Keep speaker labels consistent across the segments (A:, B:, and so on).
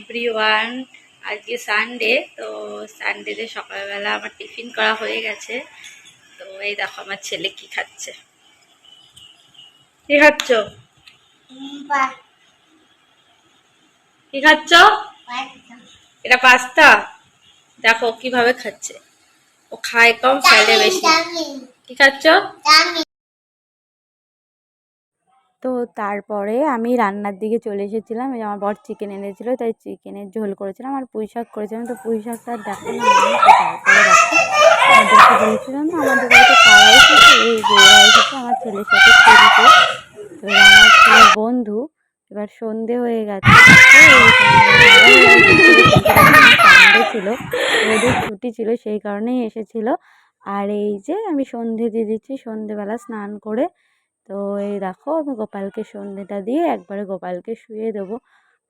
A: Everyone আজকে Sunday তো সানডেতে সকালবেলা আমার টিফিন করা হয়ে গেছে। তো এই দেখো আমার ছেলে কি খাচ্ছে। কি খাচ্ছ? কি খাচ্ছ? এটা পাস্তা দেখো কীভাবে খাচ্ছে। ও খায় কম ফেলে বেশি। কি খাচ্ছ? তো তারপরে আমি রান্নার দিকে চলে এসেছিলাম। আমার বর চিকেন এনেছিলো, তাই চিকেনের ঝোল করেছিলাম আর পুঁই শাক করেছিলাম। তো পুঁই শাকটা দেখো না আমাদেরকে বলেছিলাম আমাদের বাড়িতে কারা এসেছে এই এরা এসেছে আমার ছেলের সাথে খেলতে তো আমার ছেলের বন্ধু, এবার সন্ধে হয়ে গেছে। সানডে ছিল, ওদের ছুটি ছিল, সেই কারণেই এসেছিল। আর এই যে আমি সন্ধে দিয়ে দিচ্ছি, সন্ধেবেলা স্নান করে তো এই দেখো আমি গোপালকে সন্ধেটা দিয়ে একবারে গোপালকে শুয়ে দেবো।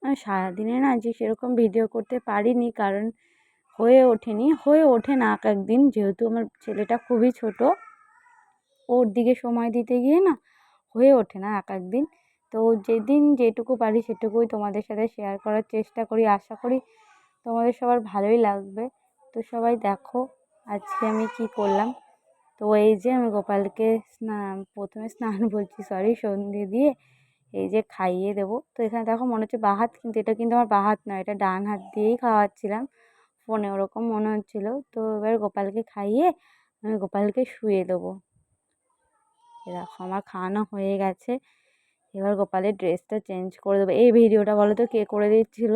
A: আমি সারাদিনে না যে সেরকম ভিডিও করতে পারিনি কারণ হয়ে ওঠেনি। হয়ে ওঠে না এক একদিন যেহেতু আমার ছেলেটা খুবই ছোট। ওর দিকে সময় দিতে গিয়ে না হয়ে ওঠে না এক একদিন। তো যেদিন যেটুকু পারি সেটুকুই তোমাদের সাথে শেয়ার করার চেষ্টা করি। আশা করি তোমাদের সবার ভালোই লাগবে। তো সবাই দেখো আজকে আমি কি করলাম। তো এই যে আমি গোপালকে স্নান, প্রথমে স্নান বলছি সরি সন্ধে দিয়ে এই যে খাইয়ে দেবো। তো এখানে দেখো মনে হচ্ছে বাঁ হাত কিন্তু এটা কিন্তু আমার বাঁ হাত নয়, এটা ডান হাত দিয়েই খাওয়াচ্ছিলাম। ফোনে ওরকম মনে হচ্ছিল। তো এবার গোপালকে খাইয়ে আমি গোপালকে শুয়ে দেবো। দেখো আমার খাওয়ানো হয়ে গেছে। এবার গোপালের ড্রেসটা চেঞ্জ করে দেবো। এই ভিডিওটা বলো তো কে করে দিচ্ছিল?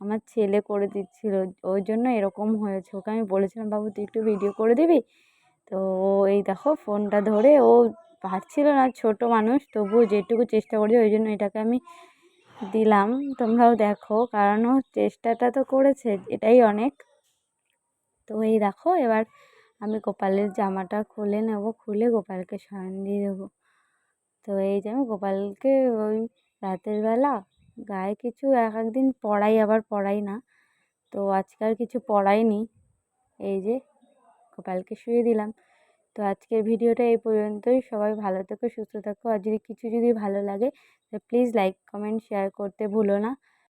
A: আমার ছেলে করে দিচ্ছিল। ওই জন্য এরকম হয়েছে। ওকে আমি বলেছিলাম, বাবু, তুই একটু ভিডিও করে দিবি? তো এই দেখো ফোনটা ধরে ও পারছিল না ছোট মানুষ, তবুও যেটুকু চেষ্টা করেছে ওই জন্য এটাকে আমি দিলাম। তোমরাও দেখো, কারণ ও চেষ্টাটা তো করেছে, এটাই অনেক। তো এই দেখো, এবার আমি গোপালের জামাটা খুলে নেব, খুলে গোপালকে শয়ন দিয়ে দেবো। তো এই যে আমি গোপালকে ওই রাতের বেলা গায়ে কিছু এক একদিন পরাই আবার পরাই না। তো আজকাল কিছু পরাইনি এই যে গোপালকে শুয়ে দিলাম। তো আজকের ভিডিওটা এই পর্যন্তই। সবাই ভালো থেকো, সুস্থ থাকো। আর যদি কিছু যদি ভালো লাগে প্লিজ লাইক কমেন্ট শেয়ার করতে ভুলো না।